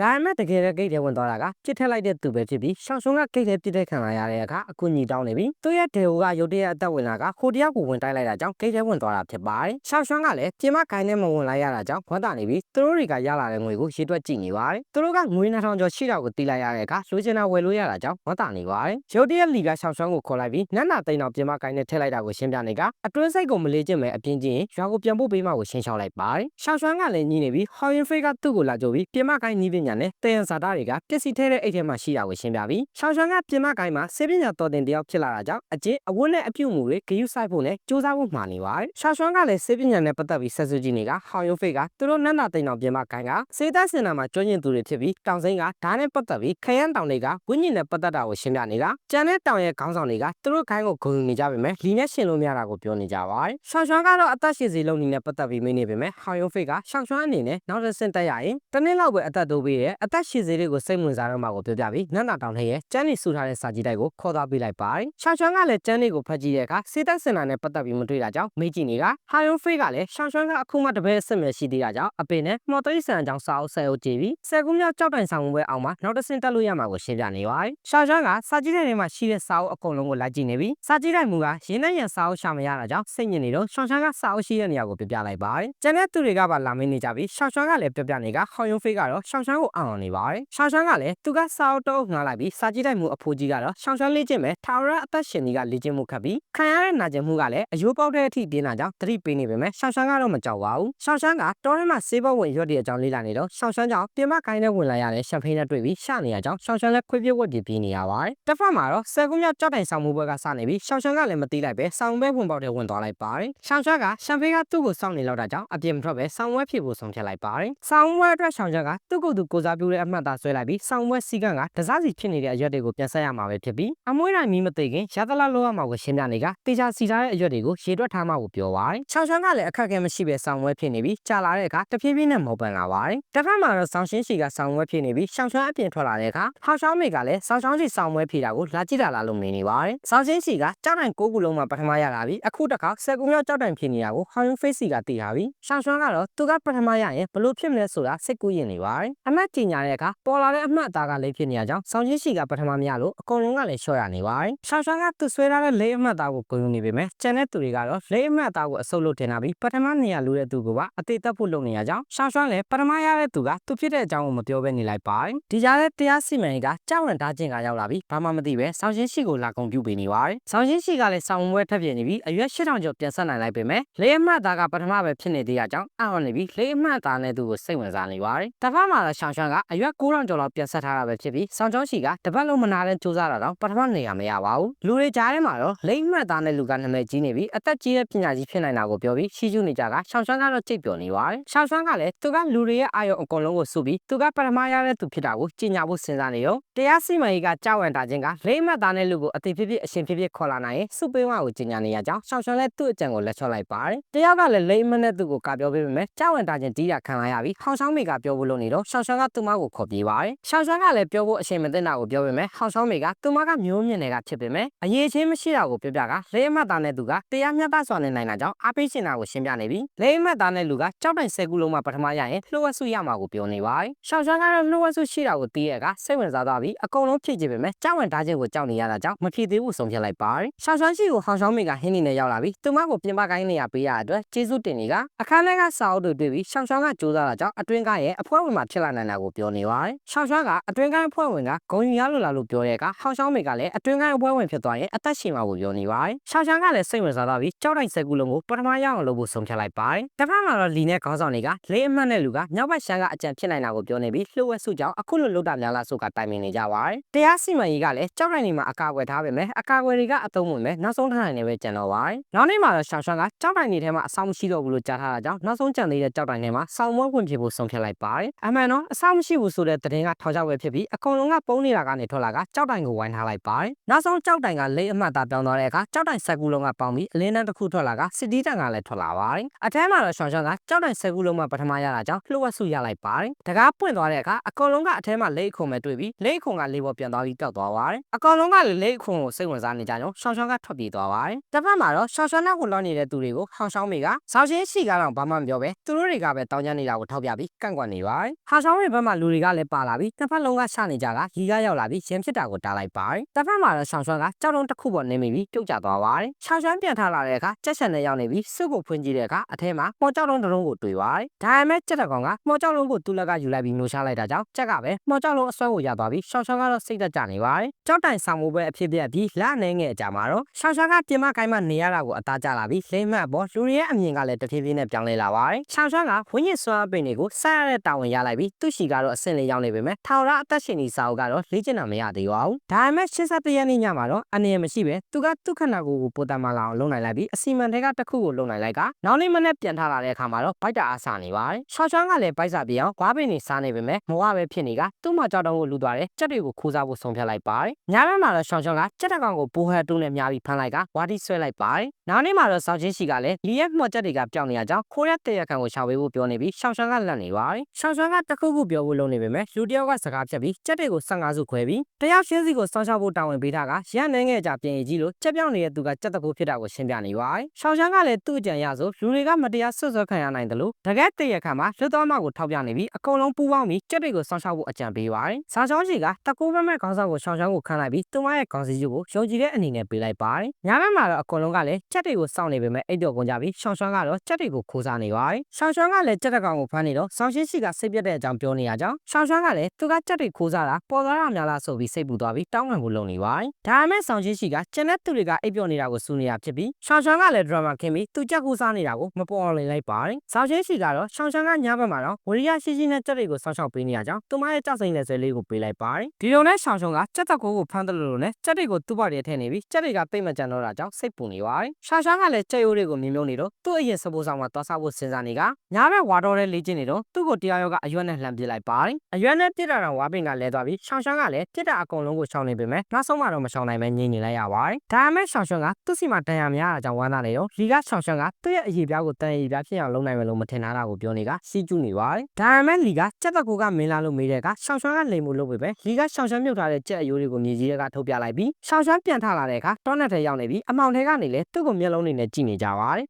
ဒါပေမဲ့တကယ်လည်းဂိတ်ထဲဝင်သွားတာကပြစ်ထက်လိုက်တဲ့သူပဲဖြစ်ပြီးရှောင်းရှုံးကဂိတ်ထဲပြစ်တဲ့ခံလာရတဲ့အခါအကူညီတောင်းနေပြီးသူ့ရဲ့ဒေဟိုကရုတ်တရက်အသက်ဝင်လာကဟိုတယောက်ကိုဝင်တိုက်လိုက်တာကြောင့်ဂိတ်ထဲဝင်သွားတာဖြစ်ပါတယ်ရှောင်းရှုံးကလည်းပြင်မကိုင်းနဲ့မဝင်လိုက်ရတာကြောင့်ဝမ်းသာနေပြီးသူတို့တွေကရလာတဲ့ငွေကိုရေတွက်ကြည့်နေပါတယ်သူတို့ကငွေ2000ကျော်ရှိတာကိုတီးလိုက်ရတဲ့အခါလိုချင်တာဝယ်လို့ရတာကြောင့်ဝမ်းသာနေပါတယ်ရုတ်တရက်လီကရှောင်းရှုံးကိုခေါ်လိုက်ပြီးနတ်နာသိန်းတော်ပြင်မကိုင်းနဲ့ထည့်လိုက်တာကိုရှင်းပြနေကအတွင်းစိတ်ကိုမလေးကျင့်မဲ့အပြင်းကျင်းရွာကိုပြန်ဖို့ပေးမှကိုရှင်းချောက်လိုက်ပါတယ်ရှောင်းရှုံးကလည်းညီးနေပြီးဟော်ရင်ဖေးကသူ့ကိုလာကြိုပြီးပြင်မကိုင်းနီးပညာနဲ့တယံဇာတာတွေကပစ္စည်းထဲတဲ့အိတ်ထဲမှာရှိတာကိုရှင်းပြပြီးရှောင်းရှောင်းကပြင်မကိုင်းမှာစေပညာတော်တင်တယောက်ဖြစ်လာတာကြောင့်အကျင့်အဝတ်နဲ့အပြုတ်မှုတွေဂရုစိုက်ဖို့နဲ့စူးစမ်းဖို့မှာနေပါတယ်ရှောင်းရှောင်းကလည်းစေပညာနဲ့ပတ်သက်ပြီးဆက်စုကြည့်နေကဟောင်ယုံဖေးကသူတို့နတ်နာတိန်တော်ပြင်မကိုင်းကစေတစင်နာမှာကျွမ်းကျင်သူတွေဖြစ်ပြီးတောင်စိမ်းကဓာတ်နဲ့ပတ်သက်ပြီးခရမ်းတောင်တွေကဝိညာဉ်နဲ့ပတ်သက်တာကိုရှင်းပြနေတာကျန်တဲ့တောင်ရဲ့ခေါင်းဆောင်တွေကသူတို့ခိုင်းကိုဂုဏ်ယူနေကြပေမဲ့လီနဲ့ရှင်လို့မရတာကိုပြောနေကြပါတယ်ရှောင်းရှောင်းကတော့အသက်ရှင်စီလုံးနေနဲ့ပတ်သက်ပြီးမင်းနေပေမဲ့ဟောင်ယုံဖေးကရှောင်းရှောင်းအနေနဲ့နောက်တစ်ဆင့်တက်ရရင်တနည်းလောက်ပဲအသက်တိုးပေးတယ်အသက်ရှင်စီတွေကိုစိတ်ဝင်စားတော့မှကိုပြောပြပြီးနတ်နာတောင်ထဲရဲ့ကျန်းနေဆူထားတဲ့စာကြီးတိုက်ကိုခေါ်သွားပေးလိုက်ပါတယ်ရှောင်းရှောင်းကလည်းကျန်းလေးကိုဖတ်ကြည့်တဲ့အခါစေတက်စင်နာနဲ့ပတ်သက်ပြီးမတွေ့တာကြောင့်မေးကြည့်နေတာဟာယုံဖေးကလည်းရှောင်းရှောင်းကအခုမှတပည့်အစ်စ်မြရှိသေးတာကြောင့်အပင်နဲ့မော်သိဆန်အကြောင်းစာအုပ်ဆဲအုပ်ကြည့်ပြီးဆယ်ခုမြောက်ကြောက်တိုင်ဆောင်ပွဲအောင်မှာနောက်တစ်ဆင့်တက်လို့ရမှာကိုရှင်းပြနေပါတယ်ရှောင်းရှောင်းကစာကြီးတိုက်ထဲမှာရှိတဲ့စာအုပ်အကုန်လုံးကိုလိုက်ကြည့်နေပြီးစာကြီးတိုက်မူကရင်းနှံ့ရန်စာအုပ်ရှာမရတာကြောင့်စိတ်ညစ်နေတော့ရှောင်းရှောင်းကစာအုပ်ရှိတဲ့နေရာကိုပြပြလိုက်ပါတယ်ကျန်တဲ့သူတွေကပါလာမင်းနေကြပြီးရှောင်းရှောင်းကလည်းပြပြနေကဟောင်ယုံဖေးကတော့ရှောင်းရှောင်းကိုအောင်အောင်နေပါတယ်ရှောင်းရှောင်းကလည်းသူကစာအုပ်တော့ငှားလိုက်ပြီးစာကြီးတိုက်မူအဖိုးကြီးကတော့ရှောင်းရှောင်းလေးချင်းပဲထာဝရအသက်ရှင်ကြီးကလေ့ကျင့်မှုခတ်ပြီးခံရတဲ့နာကျင်မှုကလည်းအယိုးပေါက်တဲ့အထိပြင်းတာကြောင့်တတိပေးနေပေမဲ့ရှောင်းရှောင်းကတော့မကြောက်ပါဘူးရှောင်းရှောင်းကတောထဲမှာဆေးဘဝင်ရွက်တဲ့အကြောင်းလေးလာနေတော့ရှောင်းရှောင်းကြောင့်ပြင်မကိုင်းနဲ့ဝင်လာရတဲ့ရှမ်ပိန်းနဲ့တွေ့ပြီးရှနေရကြောင်းရှောင်းရှောင်းလည်းခွေးပြဝက်ပြေးပြေးနေရပါတယ်တစ်ဖက်မှာတော့ဆယ်ခုမြောက်ကြောက်တိုင်ဆောင်မှုဘက်ကစနေပြီးရှောင်းရှောင်းကလည်းမတီးလိုက်ပဲဆောင်းပဲဝင်ပေါက်တဲ့ဝင်သွားလိုက်ပါတယ်ရှောင်းရှောင်းကရှမ်ပိန်းကသူ့ကိုစောင့်နေလောက်တာကြောင့်အပြင်းမထွက်ပဲဆောင်းဝဲဖြစ်ဖို့ဆုံးဖြတ်လိုက်ပါတယ်ဆောင်းဝဲအတွက်ရှောင်းရှောင်းကသူ့ကိုယ်သူကိုစားပြုတဲ့အမှတ်သားဆွဲလိုက်ပြီးဆောင်းဝဲစီကံကဒစားစီဖြစ်နေတဲ့အရွက်တွေကိုပြန်ဆက်ရမှာပဲဖြစ်ပြီးအမွှေးတိုင်းမီးမသိခင်ရသလားလောရမှာကိုရှင်းပြနေကတေချာစီထားတဲ့အရွက်တွေကိုရေတွက်ထားမှကိုပြောပါတယ်။ချောင်းချောင်းကလည်းအခက်အခဲမရှိပဲဆောင်းဝဲဖြစ်နေပြီးကြာလာတဲ့အခါတဖြည်းဖြည်းနဲ့မောပန်လာပါတယ်။တစ်ဖက်မှာတော့ဆောင်းရှင်းစီကဆောင်းဝဲဖြစ်နေပြီးရှောင်းချောင်းအပြင်ထွက်လာတဲ့အခါဟောက်ချောင်းမေကလည်းဆောင်းချောင်းစီဆောင်းဝဲဖြစ်တာကိုလာကြည့်တာလားလို့မြင်နေပါတယ်။ဆောင်းရှင်းစီကကြောက်တိုင်ကိုးခုလုံးမှာပထမရလာပြီးအခုတစ်ခါဆက်ကူမြောက်ကြောက်တိုင်ဖြစ်နေတာကိုဟောင်ယွန်ဖေးစီကသိထားပြီးရှောင်းချောင်းကတော့သူကပထမရရင်ဘလို့ဖြစ်မလဲဆိုတာစိတ်ကူးရင်နေပါတယ်။အမတ်ကြီးညာတဲ့အခါပေါ်လာတဲ့အမှတ်အသားကလည်းဖြစ်နေရကြောင်းဆောင်းရှင်းစီကပထမမရလို့အကုန်လုံးကလည်းလျှော့ရနေပါတယ်။ရှောင်းချောင်းကသူဆွဲထားတဲ့လေးအမှတ်သားကိုကိုယုံနေပေမဲ့ကျန်တဲ့သူတွေကတော့လေးအမှတ်သားကိုအဆုပ်လို့တင်လာပြီးပထမနေရာလူတဲ့သူကပါအသေးသက်ဖို့လုပ်နေရကြောင်းရှောင်းရှောင်းလည်းပထမရတဲ့သူကသူဖြစ်တဲ့အကြောင်းကိုမပြောဘဲနေလိုက်ပါတယ်။ဒီကြားထဲတရားစီမံရေးကကြောက်ရန်တားခြင်းကရောက်လာပြီးဘာမှမသိပဲဆောင်းရှင်းရှိကိုလာကုန်ပြုပေးနေပါတယ်။ဆောင်းရှင်းရှိကလည်းဆောင်းဝဲထပ်ပြနေပြီးအရွက်8000ကျော်ပြန်ဆက်နိုင်လိုက်ပေမဲ့လေးအမှတ်သားကပထမပဲဖြစ်နေသေးတာကြောင့်အောင့်နေပြီးလေးအမှတ်သားနဲ့သူကိုစိတ်ဝင်စားနေပါတယ်။တစ်ဖက်မှာတော့ရှောင်းရှောင်းကအရွက်9000ကျော်လောက်ပြန်ဆက်ထားတာပဲဖြစ်ပြီးဆောင်းချောင်းရှိကတပတ်လုံးမနာတဲ့စူးစမ်းတာတော့ပထမနေရာမရပါဘူး။လူတွေကြားထဲမှာတော့လေးအမှတ်သားနဲ့လူကနာမည်ကြီးနေပြီးအသက်ကြီးတဲ့ပညာကြီးဖြစ်နိုင်တာကိုပြောပြီးရှီကျူးနေကြကရှောင်းရှောင်းကတော့ကြိတ်ပြော်နေပါတယ်။ရှောင်းရှောင်းကလည်းသူကလူတွေရဲ့အာရုံအကုန်လုံးကိုစုပြီးသူကပထမရတဲ့သူဖြစ်တာကိုကြီးညာဖို့စဉ်းစားနေရောတရားစီမံရေးကကြောက်ဝံတာခြင်းကလေးအမှတ်သားနဲ့လူကိုအသေးဖြစ်ဖြစ်အရှင်ဖြစ်ဖြစ်ခေါ်လာနိုင်ရင်စုပေးဝကိုကြီးညာနေရကြောင်းရှောင်းရှောင်းလည်းသူ့အကြံကိုလက်ချော့လိုက်ပါတယ်။တယောက်ကလည်းလေးအမှတ်နဲ့သူ့ကိုကပြောပေးပေမဲ့ကြောက်ဝံတာခြင်းတီးတာခံလာရပြီးဟောင်ရှောင်းမေကပြောဖို့လုပ်နေတော့ရှောင်းရှောင်းကသူ့မကိုခေါ်ပြေးပါတယ်။ရှောင်းရှောင်းကလည်းပြောဖို့အရှင်မသိတာကိုပြောပေမဲ့ဟောင်ရှောင်းမေကသူ့မကမျိုးမြင့်တွေကဖြစ်ပေမဲ့အရေးချင်းမရှိတာကိုပြောပြကလေးအမှတ်သားနဲ့သူကတရားမျှတစွာနဲ့နိုင်တာကြောင့်အားပေးရှင်တာကိုရှင်းပြနေပြီးလေးအမှတ်သားနဲ့လူကကြောက်တိုင်ဆယ်ခုလုံးမှာပထမရရင်လှုပ်ဝက်စုရမှာကိုပြောနေပါတယ်။ရှောင်းရှောင်းကတော့လှုပ်ဝက်စုရှိတာကိုသိရကစိတ်ဝင်စားသွားပြီးအကုန်လုံးဖြည့်ကြည့်ပေမဲ့ကြောက်ဝင်ထားခြင်းကိုကြောက်နေရတာကြောင့်မဖြည့်သေးဘူးဆုံးဖြတ်လိုက်ပါတယ်။ရှောင်းရှောင်းရှိကိုဟောင်ရှောင်းမေကဟင်းနေနဲ့ရောက်လာပြီးသူမကိုပြင်ပကိုင်းနေရပေးရတဲ့အတွက်ကျေးဇူးတင်နေကအခန်းထဲကစာအုပ်တွေတွေ့ပြီးရှောင်းရှောင်းကကြိုးစားတာကြောင့်အတွင်းကရဲ့အဖွဲ့ဝင်မှာဖြစ်လာနိုင်တာကိုပြောနေပါတယ်။ရှောင်းရှောင်းကအတွင်းကအဖွဲ့ဝင်ကဂုံယူရလို့လာလို့ပြောတဲ့အခါဟောင်ရှောင်းမေကလည်းအတွင်းကအဖွဲ့ဝင်ဖြစ်သွားရင်အသက်ရှင်မှာကိုပြောနေပါတယ်။ရှောင်းရှောင်းကလည်းစိတ်ဝင်စားသွားပြီးကြောက်တိုင်စက်ကူလုံးကိုပထမရအောင်လုပ်ဖို့ဆုံးဖြတ်လိုက်ပါတယ်။တစ်ဖက်မှာတော့လီနဲ့ခေါင်းဆောင်တွေကလေးအမှတ်နဲ့လူကမြောက်ဘက်ရှမ်းကအကြံဖြစ်နိုင်တာကိုပြောနေပြီးလှုပ်ဝက်စုကြောင့်အခုလိုလုတ်တာများလားဆိုကတိုင်ပင်နေကြပါတယ်။တရားစီမံရေးကလည်းကြောက်တိုင်နေမှာအကာအကွယ်ထားပေမဲ့အကာအကွယ်တွေကအသုံးဝင်မဲ့နောက်ဆုံးထားနိုင်နေပဲကြံတော့ပါတယ်။နောက်နေ့မှာတော့ရှောင်းရှောင်းကကြောက်တိုင်နေထဲမှာအဆောင်မရှိတော့ဘူးလို့ကြားထားတာကြောင့်နောက်ဆုံးကြံသေးတဲ့ကြောက်တိုင်ထဲမှာဆောင်းမွေးဝင်ဖြစ်ဖို့ဆုံးဖြတ်လိုက်ပါတယ်။အမှန်တော့အဆောင်မရှိဘူးဆိုတဲ့သတင်းကထောက်ချပဲဖြစ်ပြီးအကုန်လုံးကပုံနေတာကနေထွက်လာကကြောက်တိုင်ကိုဝိုင်းထားလိုက်ပါတယ်။နောက်ဆုံးကြောက်တိုင်ကလိမ့်အမှတ်သားပြောင်းသွားတဲ့အခါကြောက်တိုင်ဆက်ကူလုံးကပေါင်းပြီးအလင်းတန်းတစ်ခုထွက်လာကစစ်တီးတန်ကလည်းထွက်လာပါတယ်။အထဲမှာတော့ရှောင်းရှောင်းကကြောက်တိုင်ဆက်ကူလုံးမှာပထမရတာကြောင့်လှုပ်ဝက်စုရလိုက်ပါတယ်။တကားပွင့်သွားတဲ့အခါအကုန်လုံးကအထဲမှာလိမ့်ခုံပဲတွေ့ပြီးလိမ့်ခုံကလေးပေါ်ပြန်သွားပြီးပျောက်သွားပါတယ်။အကောင်လုံးကလည်းလိမ့်ခုံကိုစိတ်ဝင်စားနေကြကြောင်းရှောင်းရှောင်းကထွက်ပြေးသွားပါတယ်။တစ်ဖက်မှာတော့ရှောင်းရှောင်းနဲ့ကိုလောနေတဲ့သူတွေကိုဟောင်ရှောင်းမေကစောင်းရှင်းရှိကတော့ဘာမှမပြောပဲသူတို့တွေကပဲတောင်းကျမ်းနေတာကိုထောက်ပြပြီးကန့်ကွက်နေပါတယ်။ဟောင်ရှောင်းမေတွေဘက်မှာလူတွေကလည်းပါလာပြီးတစ်ဖက်လုံးကရှနေကြကရီကရောက်လာပြီးရင်ဖြစ်တာကိုတားလိုက်ပါတယ်တစ်ဖက်မှာတော့ရှောင်းရှွမ်းကကြောက်တုံးတစ်ခုပေါ်နေမိပြီးပြုတ်ကျသွားပါတယ်ရှောင်းရှွမ်းပြန်ထလာတဲ့အခါကြက်ဆန်နဲ့ရောက်နေပြီးစုပ်ကိုဖွင့်ကြည့်တဲ့အခါအထဲမှာမော်ကြောက်တုံးတစ်လုံးကိုတွေ့ပါတယ်ဒါပေမဲ့ကြက်တကောင်ကမော်ကြောက်လုံးကိုသူ့လက်ကယူလိုက်ပြီးနှိုးချလိုက်တာကြောင့်ကြက်ကပဲမော်ကြောက်လုံးအစွမ်းကိုရသွားပြီးရှောင်းရှွမ်းကတော့စိတ်သက်ကြနေပါတယ်ကြောက်တိုင်ဆောင်မှုပဲအဖြစ်ပြက်ပြီးလက်အနေငယ်အကြမှာတော့ရှောင်းရှွမ်းကပြင်မကိုင်းမနေရတာကိုအသားကျလာပြီးလိမ့်မှတ်ပေါ်လူတွေရဲ့အမြင်ကလည်းတဖြည်းဖြည်းနဲ့ပြောင်းလဲလာပါတယ်ရှောင်းရှွမ်းကဝင်းရစ်စွမ်းအပင်တွေကိုဆက်ရတဲ့တာဝန်ရလိုက်ပြီးသူ့ရှီကတော့အဆင့်လေးရောက်နေပေမဲ့ထောင်ရအသက်ရှင်နေစာအုပ်ကတော့လေ့ကျင့်တာမရသေးပါဘူးဒါပေမဲ့81ရက်နေ့ညမှာတော့အနေရမရှိပဲသူကသူ့ခန္ဓာကိုယ်ကိုပိုတတ်မလာအောင်လုပ်နိုင်လိုက်ပြီးအစီမံတွေကတစ်ခုကိုလုပ်နိုင်လိုက်ကနောက်နေ့မနေ့ပြန်ထလာတဲ့အခါမှာတော့ဘိုက်တာအားစနေပါတယ်ရှောင်းရှွမ်းကလည်းဘိုက်စာပြအောင်ကွားပင်နေစားနေပေမဲ့မဝပဲဖြစ်နေကသူ့မှာကြောက်တုံးကိုလူသွားတယ်ကြက်တွေကိုခိုးစားဖို့ဆုံးဖြတ်လိုက်ပါတယ်ညဘက်မှာတော့ရှောင်းရှွမ်းကကြက်တကောင်ကိုဘိုးဟဲတူးနဲ့မြားပြီးဖမ်းလိုက်ကဝါတီဆွဲလိုက်ပါတယ်နောက်နေ့မှာတော့စောင်းချင်းရှိကလည်းလီရက်မှော့ကြက်တွေကပျောက်နေရကြောင်းခိုးရက်တဲ့ရခံကိုရှာဝေးဖို့ပြောနေပြီးရှောင်းရှွမ်းကလက်နေပါတယ်ရှောင်းရှွမ်းကတခုခုပြောဖို့လုပ်နေပေမဲ့လူတယောက်ကစကားဖြတ်ပြီးကြက်တွေကို15စုခွဲပြီးတယောက်ချင်းစီကိုစောင်းရှောက်ဖို့တာဝန်ပေးထားကရန်နေငယ်ကြပြင်ကြီးလို့ကြက်ပြောင်းနေတဲ့သူကကြက်တကူဖြစ်တာကိုရှင်းပြနေပါတယ်ရှောင်းရှွမ်းကလည်းသူ့အကြံရဆိုလူတွေကမတရားဆွဆွခံရနိုင်တယ်လို့တကက်တရခံမှာလွတ်တော်မကိုထောက်ပြနေပြီးအကုန်လုံးပူးပေါင်းပြီးကြက်တွေကိုစောင်းရှောက်ဖို့အကြံပေးပါတယ်။စာချောင်းစီကတကူးမမဲ့ခေါင်းဆောင်ကိုရှောင်းရှောင်းကိုခန့်လိုက်ပြီးသူမရဲ့ခေါင်းစည်းစုကိုယုံကြည်တဲ့အနေနဲ့ပေးလိုက်ပါတယ်။ညဘက်မှာတော့အကုန်လုံးကလည်းကြက်တွေကိုစောင့်နေပေမဲ့အိတ်တော်ကုန်ကြပြီးရှောင်းရှောင်းကတော့ကြက်တွေကိုခိုးစားနေပါတယ်။ရှောင်းရှောင်းကလည်းကြက်တကောင်ကိုဖမ်းနေတော့ဆောင်းရှင်းစီကစိတ်ပြတ်တဲ့အကြောင်းပြောနေရကြောင်းရှောင်းရှောင်းကလည်းသူကကြက်တွေခိုးစားတာပေါ်သွားတာများလားဆိုပြီးစိတ်ပူသွားပြီးတောင်းပန်ဖို့လုပ်နေပါတယ်။ဒါပေမဲ့ဆောင်းရှင်းစီကကျန်တဲ့သူတွေကအိပ်ပျော်နေတာကိုစူနေရဖြစ်ပြီးရှောင်းရှောင်းကလည်းဒရမာခင်းပြီးသူကြက်ခိုးစားနေတာကိုမပေါ်အောင်လိုက်ပါတယ်။ဆောင်းရှင်းစီကတော့ရှောင်းရှောင်းကညဘက်မှာတော့ဝရီယာရှိရှိနဲ့ကြက်တွေကိုစောင့်ရှောက်ပေးနေရကြောင်းသူမရဲ့ကြောက်စိမ့်လက်ဆွဲလေးကိုပေးလိုက်ပါတယ်။ဒီလိုနဲ့ရှောင်းရှောင်းကကြက်တက်ကိုကိုဖမ်းတယ်လို့လို့နဲ့ကြက်တွေကိုသူ့ဘက်ထဲထည့်နေပြီးကြက်တွေကတိတ်မကြံတော့တာကြောင့်စိတ်ပူနေပါတယ်။ရှောင်းရှောင်းကလည်းကြက်ရိုးတွေကိုမြင်မြုံနေတော့သူ့အရင်စပိုးဆောင်မှာသွားစားဖို့စဉ်းစားနေကညဘက်ဝါတော်တဲ့လေ့ကျင့်နေတော့သူ့ကိုတရားရောကအရွက်နဲ့လှမ်းပစ်လိုက်ပါတယ်။အရွက်နဲ့ပြစ်တာတော့ဝါပင်ကလဲသွားပြီးရှောင်းရှောင်းကလည်းပြစ်တာအကုန်လုံးကိုရှောင်နေပေမဲ့နောက်ဆုံးမှတော့မရှောင်နိုင်ပဲငြိမ်နေလိုက်ရပါတယ်။ဒါပေမဲ့ရှောင်းရှောင်းကသူ့စီမှာတန်ရာများတာကြောင့်ဝမ်းသာနေတော့လီကရှောင်းရှောင်းကသူ့ရဲ့အရေးပြားကိုတန်ရာပြားဖြစ်အောင်လုပ်နိုင်မယ်လို့မထင်တာကိုပြောနေကစီးကျူးနေပါတယ်။ဒါပေမဲ့လီကကြက်တက်ကိုကမင်းလာလို့မေးတဲ့ကရှောင်းရှောင်းကလိမ်မှုလုပ်ပေပဲလီကရှောင်းရှောင်းမြုပ်ထားတဲ့ကြက်အယိုးတွေကိုမြေကြီးတွေကထုတ်ပြလိုက်ပြီးရှောင်းရှောင်းပြန်ထလာတဲ့အခါတောနက်ထဲရောက်နေပြီးအမောင်ထဲကနေလည်းသူ့ကိုမျက်လုံးတွေနဲ့ကြည့်နေကြပါတယ်